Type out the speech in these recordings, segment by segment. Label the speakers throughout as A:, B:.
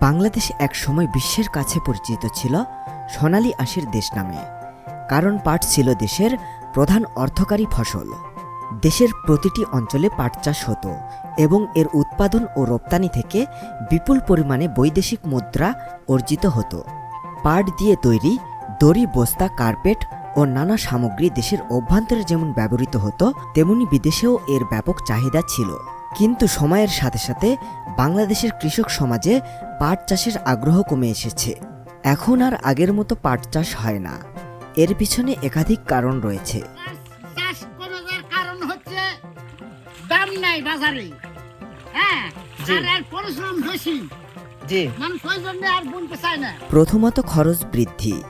A: বাংলাদেশ একসময় বিশ্বের কাছে পরিচিত ছিল সোনালি আঁশের দেশ নামে। কারণ পাট ছিল দেশের প্রধান অর্থকারী ফসল। দেশের প্রতিটি অঞ্চলে পাট চাষ হতো এবং এর উৎপাদন ও রপ্তানি থেকে বিপুল পরিমাণে বৈদেশিক মুদ্রা অর্জিত হতো। পাট দিয়ে তৈরি দড়ি, বস্তা, কার্পেট ও নানা সামগ্রী দেশের অভ্যন্তরে যেমন ব্যবহৃত হতো, তেমনি বিদেশেও এর ব্যাপক চাহিদা ছিল। কিন্তু সময়ের সাথে সাথে বাংলাদেশের কৃষক সমাজে পাট চাষের আগ্রহ কমে এসেছে। এখন আর আগের মতো পাট চাষ হয় না। এর পিছনে একাধিক কারণ রয়েছে।
B: চাষ কমে যাওয়ার কারণ হচ্ছে দাম নাই বাজারে। হ্যাঁ আর পরিশ্রম বেশি।
A: প্রথমত খরচ বৃদ্ধি।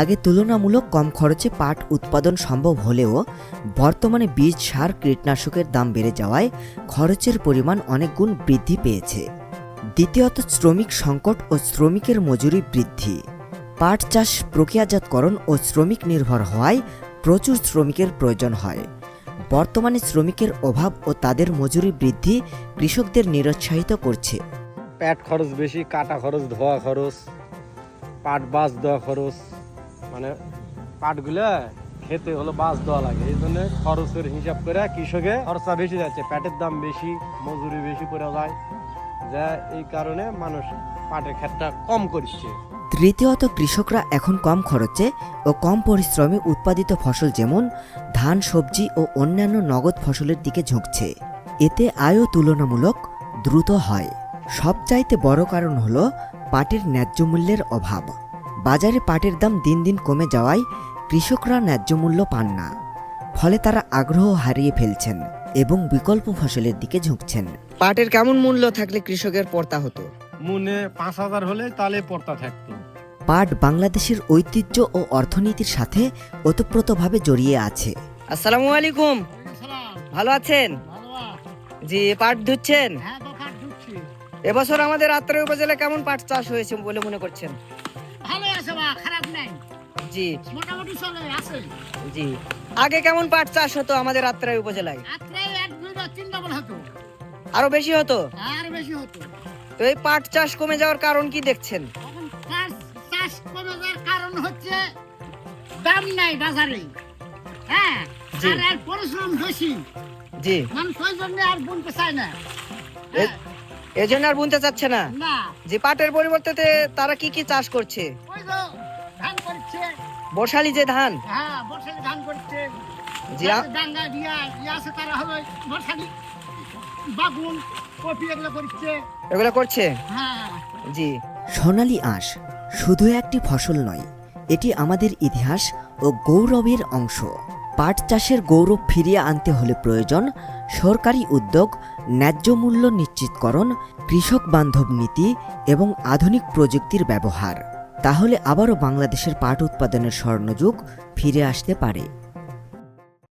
A: আগে তুলনামূলক কম খরচে পাট উৎপাদন সম্ভব হলেও বর্তমানে বীজ সার কীটনাশকের দাম বেড়ে যাওয়ায় খরচের পরিমাণ অনেক গুণ বৃদ্ধি পেয়েছে। দ্বিতীয়ত, শ্রমিক সংকট ও শ্রমিকের মজুরি বৃদ্ধি। পাট চাষ প্রক্রিয়াজাতকরণ ও শ্রমিক নির্ভর হওয়ায় প্রচুর শ্রমিকের প্রয়োজন হয়। বর্তমানে শ্রমিকের অভাব ও তাদের মজুরি বৃদ্ধি কৃষকদের নিরুৎসাহিত করছে।
C: প্যাট খরচ বেশি, কাটা খরচ, ধোয়া খরচ, পাট বাস দেওয়া খরচ মানে পাটগুলো খেতে হলো বাস দেওয়া লাগে। এই জন্য খরচের হিসাব করে কৃষকে খরচা বেশি যাচ্ছে, প্যাটের দাম বেশি, মজুরি বেশি পড়ে যায়, যা এই কারণে মানুষ পাটের ক্ষেতটা কম করছে।
A: তৃতীয়ত কৃষকরা এখন কম খরচে ও কম পরিশ্রমে উৎপাদিত ফসল যেমন ধান, সবজি ও অন্যান্য নগদ ফসলের দিকে ঝুঁকছে। এতে আয়ও তুলনামূলক দ্রুত হয়। সবচাইতে বড় কারণ হল পাটের ন্যায্য মূল্যের অভাব। বাজারে পাটের দাম দিন দিন কমে যাওয়ায় কৃষকরা ন্যায্য মূল্য পান না। ফলে তারা আগ্রহ হারিয়ে ফেলছেন এবং বিকল্প ফসলের দিকে ঝুঁকছেন।
D: পাটের কেমন মূল্য থাকলে কৃষকের পর্তা হতো?
C: মনে পাঁচ হাজার হলে তাহলে পড়তা থাকতো।
A: পাট বাংলাদেশের ঐতিহ্য ও অর্থনীতির সাথে ওতপ্রোতভাবে জড়িয়ে আছে।
D: আসসালামু আলাইকুম। ভালো আছেন?
B: ভালো
D: জি পাট ধুচ্ছেন?
B: হ্যাঁ
D: এবছর আমাদের আত্রাই উপজেলায় কেমন পাট চাষ হয়েছে বলে মনে করছেন?
B: ভালো আছে বা খারাপ নাই?
D: জি।
B: মোটামুটি চলে আছে।
D: জি। আগে কেমন পাট চাষ হতো আমাদের আত্রাই উপজেলায়?
B: আত্রে এক দুইটা তিন ডবল হতো।
D: আরও বেশি হতো?
B: আর বেশি হতো।
D: তো এই পাট চাষ কমে যাওয়ার কারণ কি দেখছেন?
B: এখন চাষ কমে যাওয়ার কারণ হচ্ছে দাম নাই বাজারে। হ্যাঁ? আর আর পরিশ্রম বেশি।
D: জি।
B: মানুষ ওই জন্য আর বুনতে চায় না।
D: এ- এই জন্য আর বুনতে চাচ্ছে না।
B: না।
D: যে পাটের পরিবর্তে তারা কি কি চাষ করছে? বর্ষালি যে ধান।
B: হ্যাঁ
D: এগুলো করছে?
B: হ্যাঁ।
D: জি।
A: সোনালী আঁশ শুধু একটি ফসল নয় এটি আমাদের ইতিহাস ও গৌরবের অংশ। পাট চাষের গৌরব ফিরিয়ে আনতে হলে প্রয়োজন সরকারি উদ্যোগ, ন্যায্য মূল্য নিশ্চিতকরণ, কৃষক বান্ধব নীতি এবং আধুনিক প্রযুক্তির ব্যবহার। তাহলে আবারও বাংলাদেশের পাট উৎপাদনের স্বর্ণযুগ ফিরে আসতে পারে।